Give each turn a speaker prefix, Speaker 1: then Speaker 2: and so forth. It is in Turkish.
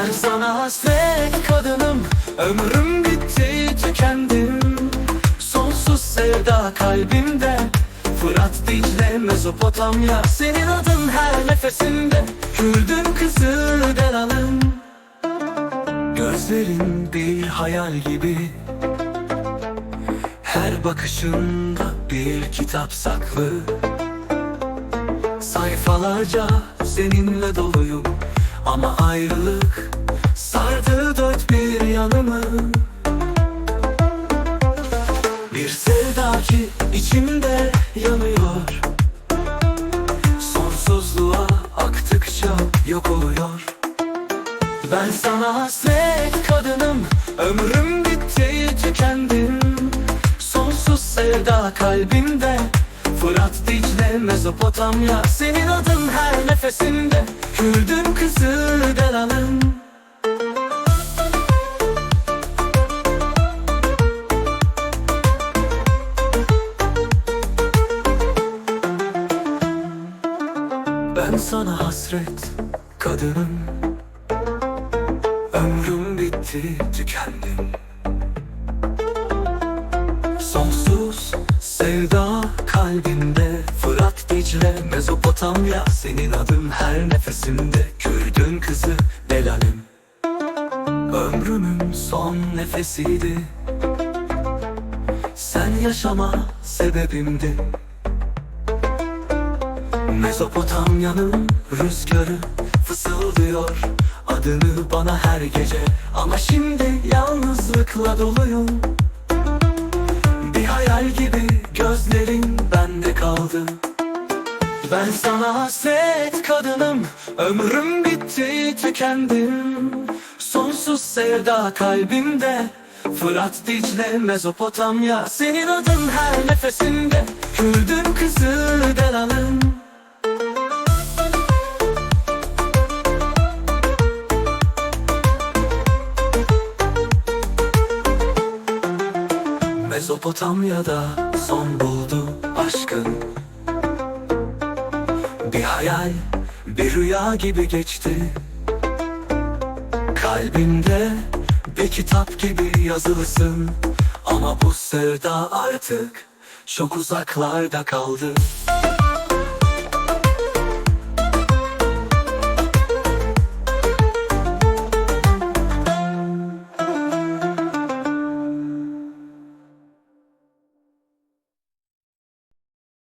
Speaker 1: hasret kadınım. Ömrüm bitti tükendim. Sonsuz sevda kalbimde. Fırat, Dicle, Mezopotamya. Senin adın her nefesimde Kürdün kızı Delalım. Gözlerin bir hayal gibi. Her bakışında bir kitap saklı. Sayfalarca seninle doluyum Ama ayrılık sardı dört bir yanımı. Bir sevda ki içimde yanıyor. Sonsuzluğa aktıkça yok oluyor. Ben sana hasret kadınım Ömrüm bitti tükendim. Sonsuz sevda kalbimde Fırat, Dicle, Mezopotamya. Senin adın her nefesimde Kürdün kızı Delalım Ben sana hasret kadınım. Ömrüm bitti tükendim. Sonsuz sevda kalbimde. Fırat, Dicle, Mezopotamya Senin adın her nefesimde. Kürdün kızı Delal'im. Ömrümün son nefesiydi. Sen yaşama sebebimdi. Mezopotamya'nın rüzgarı fısıldıyor. Adını bana her gece. Ama şimdi yalnızlıkla doluyum sana hasret kadınım Ömrüm bitti tükendim. Sonsuz sevda kalbimde Fırat, Dicle, Mezopotamya. Senin adın her nefesimde Kürdün kızı Delalım. Mezopotamya'da son buldu aşkın Bir hayal, bir rüya gibi geçti. Kalbimde bir kitap gibi yazılısın. Ama bu sevda artık çok uzaklarda kaldı